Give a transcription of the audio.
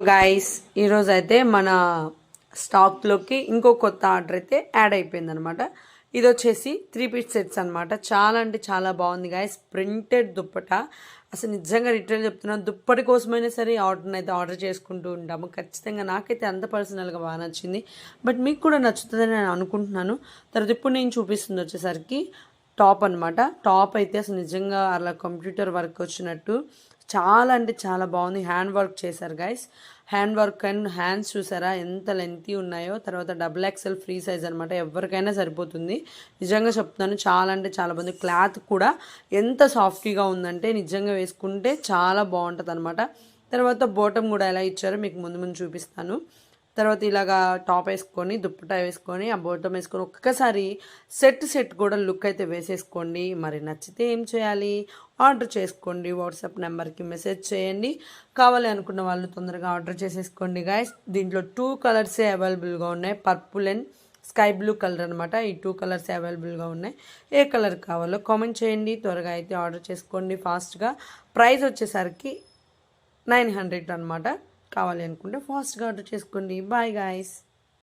Guys ఈరోజు అయితే మన స్టాక్లోకి ఇంకో కొత్త ఆర్డర్ అయితే యాడ్ అయిపోయింది అనమాట ఇది వచ్చేసి త్రీ పీస్ సెట్స్ అనమాట చాలా అంటే చాలా బాగుంది గాయస్ ప్రింటెడ్ దుప్పట. అసలు నిజంగా రిటైల్ చెప్తున్నాను దుప్పటి కోసమైనా సరే ఆర్డర్ని అయితే ఆర్డర్ చేసుకుంటూ ఉంటాము. ఖచ్చితంగా నాకైతే అంత పర్సనల్గా బాగా నచ్చింది. బట్ మీకు కూడా నచ్చుతుందని నేను అనుకుంటున్నాను. తర్వాత ఇప్పుడు నేను చూపిస్తుంది వచ్చేసరికి టాప్ అనమాట టాప్ అయితే అసలు నిజంగా అలా కంప్యూటర్ వర్క్ వచ్చినట్టు. చాలా అంటే చాలా బాగుంది. హ్యాండ్ వర్క్ చేశారు guys hand work and hands చూసారా? ఎంత లెంతీ ఉన్నాయో. తర్వాత డబుల్ ఎక్సెల్ ఫ్రీ సైజ్ అనమాట ఎవరికైనా సరిపోతుంది. నిజంగా చెప్తున్నాను చాలా అంటే చాలా బాగుంది. క్లాత్ కూడా ఎంత సాఫ్టీగా ఉందంటే నిజంగా వేసుకుంటే చాలా బాగుంటుంది అనమాట తర్వాత బోటం కూడా ఎలా ఇచ్చారో మీకు ముందు ముందు చూపిస్తాను. తర్వాత ఇలాగా టాప్ వేసుకొని దుప్పటా వేసుకొని ఆ బోటం వేసుకొని ఒక్కసారి సెట్ సెట్ కూడా లుక్ అయితే వేసేసుకోండి. మరి నచ్చితే ఏం చేయాలి? ఆర్డర్ చేసుకోండి. వాట్సాప్ నెంబర్కి మెసేజ్ చేయండి. కావాలి అనుకున్న వాళ్ళు తొందరగా ఆర్డర్ చేసేసుకోండి గాయస్. దీంట్లో టూ కలర్సే అవైలబుల్గా ఉన్నాయి. Purple and sky blue colour అనమాట ఈ టూ కలర్స్ అవైలబుల్గా ఉన్నాయి. ఏ కలర్ కావాలో కామెంట్ చేయండి. త్వరగా అయితే ఆర్డర్ చేసుకోండి ఫాస్ట్గా. ప్రైస్ వచ్చేసరికి నైన్ హండ్రెడ్ అనమాట కావాలి అనుకుంటే ఫాస్ట్గా ఆర్డర్ చేసుకోండి. Bye guys.